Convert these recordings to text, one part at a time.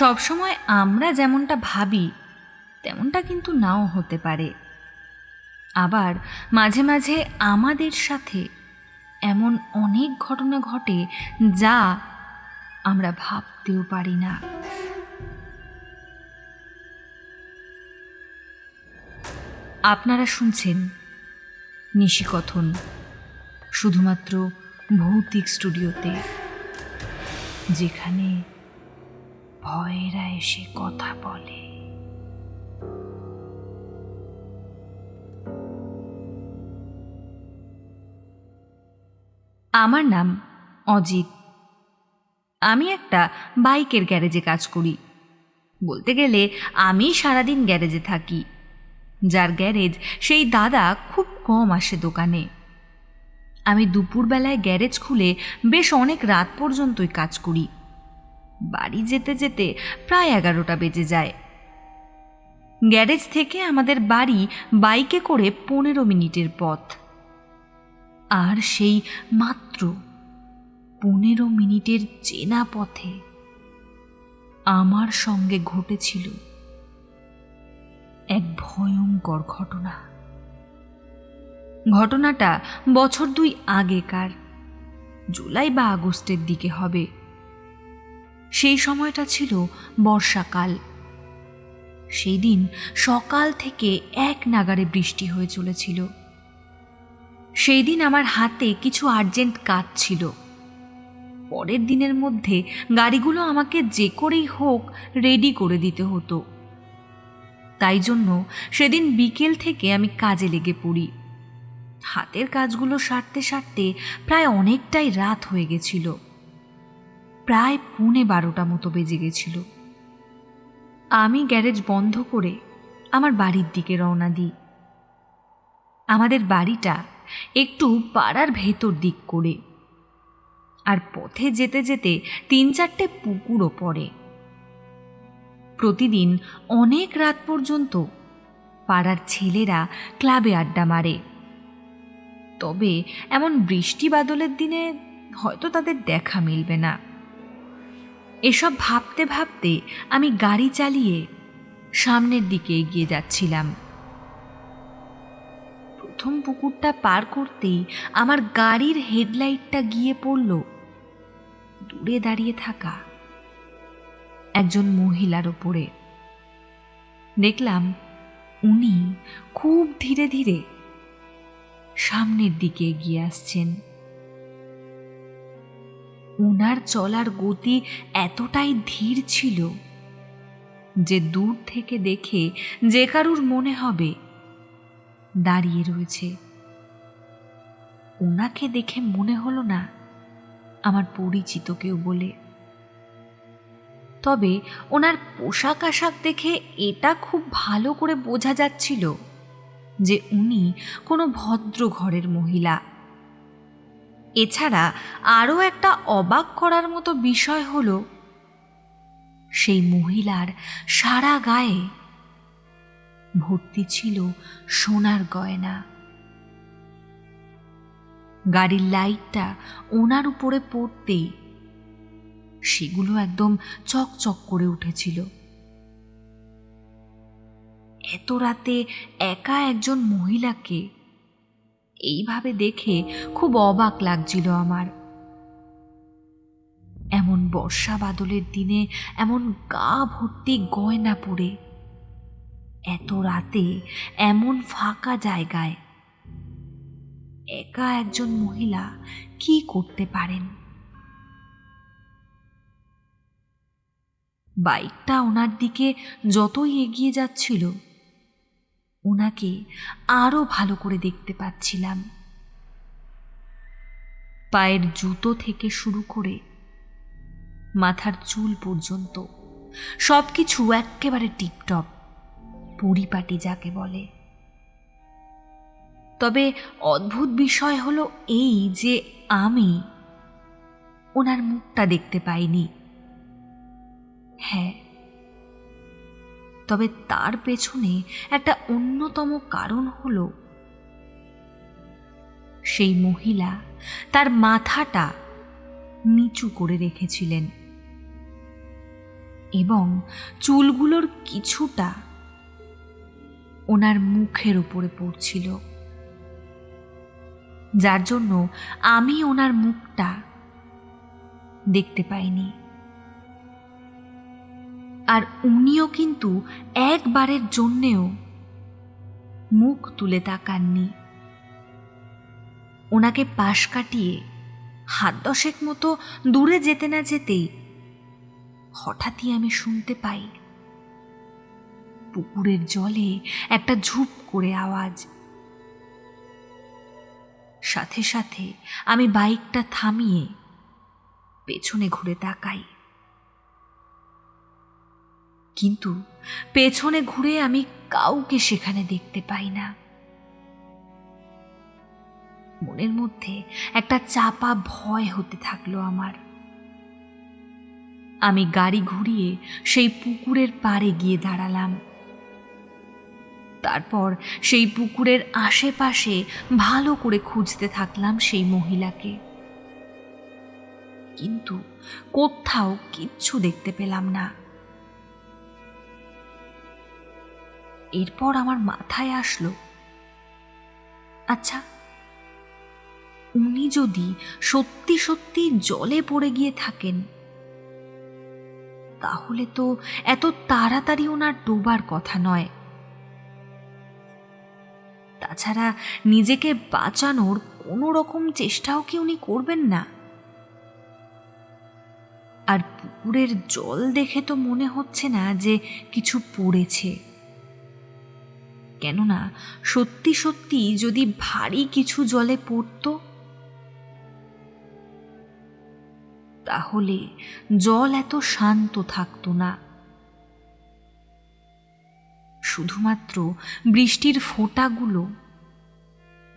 সবসময় আমরা যেমনটা ভাবি, তেমনটা কিন্তু নাও হতে পারে। আবার মাঝে মাঝে আমাদের সাথে এমন অনেক ঘটনা ঘটে যা আমরা ভাবতেও পারি না। আপনারা শুনছেন নিশিকথন, শুধুমাত্র ভৌতিক স্টুডিওতে, যেখানে ভয়েরা এসে কথা বলে। আমার নাম অজিত। আমি একটা বাইকের গ্যারেজে কাজ করি। বলতে গেলে আমি সারাদিন গ্যারেজে থাকি। যার গ্যারেজ সেই দাদা খুব কম আসে দোকানে। আমি দুপুরবেলায় গ্যারেজ খুলে বেশ অনেক রাত পর্যন্তই কাজ করি। বাড়ি যেতে যেতে প্রায় এগারোটা বেজে যায়। গ্যারেজ থেকে আমাদের বাড়ি বাইকে করে পনেরো মিনিটের পথ। আর সেই মাত্র পনেরো মিনিটের চেনা পথে আমার সঙ্গে ঘটেছিল এক ভয়ঙ্কর ঘটনা। ঘটনাটা বছর দুই আগেকার, জুলাই বা আগস্টের দিকে হবে। সেই সময়টা ছিল বর্ষাকাল। সেই দিন সকাল থেকে এক নাগারে বৃষ্টি হয়ে চলেছিল। সেই দিন আমার হাতে কিছু আর্জেন্ট কাজ ছিল। পরের দিনের মধ্যে গাড়িগুলো আমাকে যে করেই হোক রেডি করে দিতে হতো। তাই জন্য সেদিন বিকেল থেকে আমি কাজে লেগে পড়ি। হাতের কাজগুলো সারতে সারতে প্রায় অনেকটাই রাত হয়ে গেছিল। প্রায় পুনে বারোটা মতো বেজে গেছিল। আমি গ্যারেজ বন্ধ করে আমার বাড়ির দিকে রওনা দিই। আমাদের বাড়িটা একটু পাড়ার ভেতর দিক করে। আর পথে যেতে যেতে তিন চারটে পুকুরও পড়ে। প্রতিদিন অনেক রাত পর্যন্ত পাড়ার ছেলেরা ক্লাবে আড্ডা মারে। তবে এমন বৃষ্টি বাদলের দিনে হয়তো তাদের দেখা মিলবে না। এসব ভাবতে ভাবতে আমি গাড়ি চালিয়ে সামনের দিকে এগিয়ে যাচ্ছিলাম। প্রথম পুকুরটা পার করতেই আমার গাড়ির হেডলাইটটা গিয়ে পড়ল দূরে দাঁড়িয়ে থাকা একজন মহিলার ওপরে। দেখলাম উনি খুব ধীরে ধীরে সামনের দিকে এগিয়ে আসছেন। উনার চলার গতি এতটাই ধীর ছিল যে দূর থেকে দেখে যে কারুর মনে হবে দাঁড়িয়ে রয়েছে। ওনাকে দেখে মনে হলো না আমার পরিচিত কেউ বলে। তবে ওনার পোশাক আশাক দেখে এটা খুব ভালো করে বোঝা যাচ্ছিল যে উনি কোনো ভদ্র ঘরের মহিলা। এছাড়া আরও একটা অবাক করার মতো বিষয় হলো সেই মহিলার সারা গায়ে ভর্তি ছিল সোনার গয়না। গাড়ির লাইটটা ওনার উপরে পড়তেই সেগুলো একদম চকচক করে উঠেছিল। এত রাতে একা একজন মহিলাকে এইভাবে দেখে খুব অবাক লাগছিল আমার। এমন বর্ষা বাদলের দিনে, এমন গা ভর্তি গয়না পরে, এত রাতে, এমন ফাঁকা জায়গায়, একা একজন মহিলা কি করতে পারেন? বাইকটা ওনার দিকে যতই এগিয়ে যাচ্ছিল ওনাকে আরও ভালো করে দেখতে পাচ্ছিলাম। পায়ের জুতো থেকে শুরু করে মাথার চুল পর্যন্ত সব কিছু একেবারে টিপটপ পরিপাটি যাকে বলে। তবে অদ্ভুত বিষয় হলো এই যে আমি ওনার মুখটা দেখতে পাইনি। হ্যাঁ তবে তার পেছনে একটা অন্যতম কারণ হল সেই মহিলা তার মাথাটা নিচু করে রেখেছিলেন এবং চুলগুলোর কিছুটা ওনার মুখের উপরে পড়ছিল। যার জন্য আমি ওনার মুখটা দেখতে পাইনি। আর উনিও কিন্তু একবারের জন্যেও মুখ তুলে তাকাননি। ওনাকে পাশ কাটিয়ে হাত দশেক মতো দূরে যেতে না যেতেই হঠাৎই আমি শুনতে পাই, পুকুরের জলে একটা ঝুপ করে আওয়াজ। সাথে সাথে আমি বাইকটা থামিয়ে পেছনে ঘুরে তাকাই। কিন্তু পেছনে ঘুরে আমি কাউকে সেখানে দেখতে পাই না। মনের মধ্যে একটা চাপা ভয় হতে থাকল আমার। আমি গাড়ি ঘুরিয়ে সেই পুকুরের পাড়ে গিয়ে দাঁড়ালাম। তারপর সেই পুকুরের আশেপাশে ভালো করে খুঁজতে থাকলাম সেই মহিলাকে। কিন্তু কোথাও কিচ্ছু দেখতে পেলাম না। এরপর আমার মাথায় আসলো আচ্ছা উনি যদি সত্যি সত্যি জলে পড়ে গিয়ে থাকেন, তাহলে তো এত তাড়াতাড়ি ওনার ডোবার কথা নয়। তাছাড়া নিজেকে বাঁচানোর কোনো রকম চেষ্টাও কি উনি করবেন না? আর পুকুরের জল দেখে তো মনে হচ্ছে না যে কিছু পড়েছে। কেননা সত্যি সত্যি যদি ভারী কিছু জলে পড়তো, তাহলে জল এত শান্ত থাকতো না। শুধুমাত্র বৃষ্টির ফোঁটাগুলো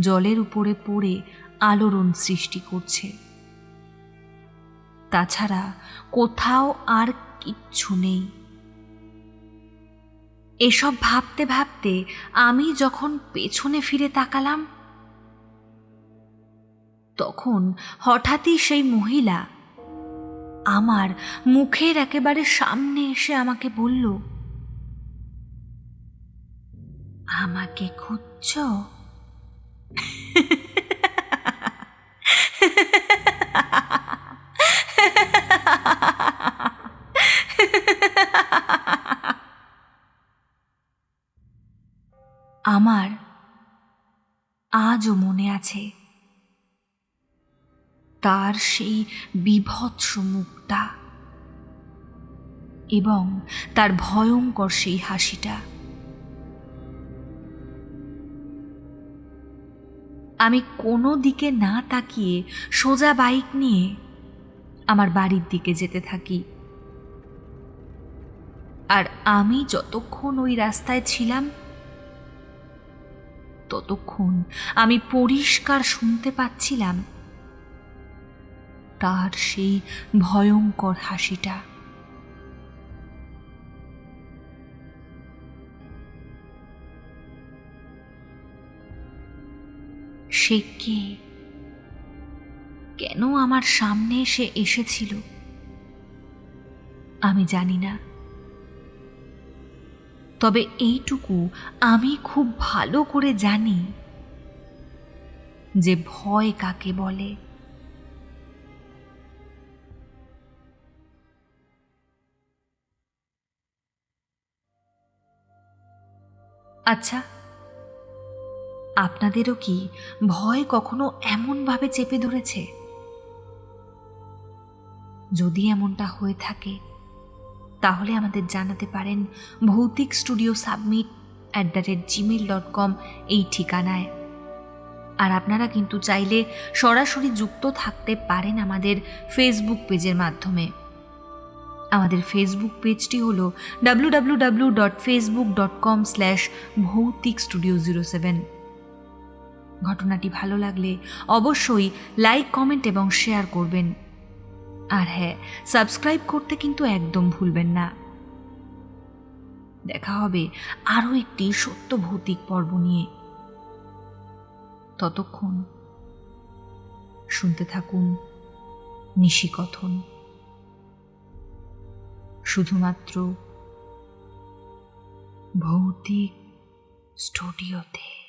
জলের উপরে পড়ে আলোড়ন সৃষ্টি করছে। তাছাড়া কোথাও আর কিচ্ছু নেই। এসব ভাবতে ভাবতে আমি যখন পেছনে ফিরে তাকালাম, তখন হঠাৎই সেই মহিলা আমার মুখের একেবারে সামনে এসে আমাকে বলল, আমাকে খুঁজছ? আমার আজও মনে আছে। তার সেই বিভৎস মুখটা এবং তার ভয়ঙ্কর সেই হাসিটা। আমি কোনো দিকে না তাকিয়ে সোজা বাইক নিয়ে আমার বাড়ির দিকে যেতে থাকি। আর আমি যতক্ষণ ওই রাস্তায় ছিলাম ততক্ষণ আমি পরিষ্কার শুনতে পাচ্ছিলাম তার সেই ভয়ঙ্কর হাসিটা। সে কে? কেন আমার সামনে সে এসেছিল? আমি জানি না। তবে এইটুকু আমি খুব ভালো করে জানি যে ভয় কাকে বলে। আচ্ছা আপনাদেরও কি ভয় কখনো এমনভাবে চেপে ধরেছে? যদি এমনটা হয়ে থাকে তাহলে আমাদের জানাতে পারেন Bhoutik studio submit at the rate Gmail dot com এই ঠিকানায়। আর আপনারা কিন্তু চাইলে সরাসরি যুক্ত থাকতে পারেন আমাদের ফেসবুক পেজের মাধ্যমে। আমাদের ফেসবুক পেজটি হল W W W dot Facebook dot com slash Bhoutik studio zero seven ঘটনাটি ভালো লাগলে অবশ্যই লাইক কমেন্ট এবং শেয়ার করবেন। আর হ্যাঁ সাবস্ক্রাইব করতে কিন্তু একদম ভুলবেন না। দেখা হবে আরও একটি সত্য ভৌতিক পর্ব নিয়ে। ততক্ষণ শুনতে থাকুন নিশিকথন। শুধুমাত্র ভৌতিক স্টুডিওতে।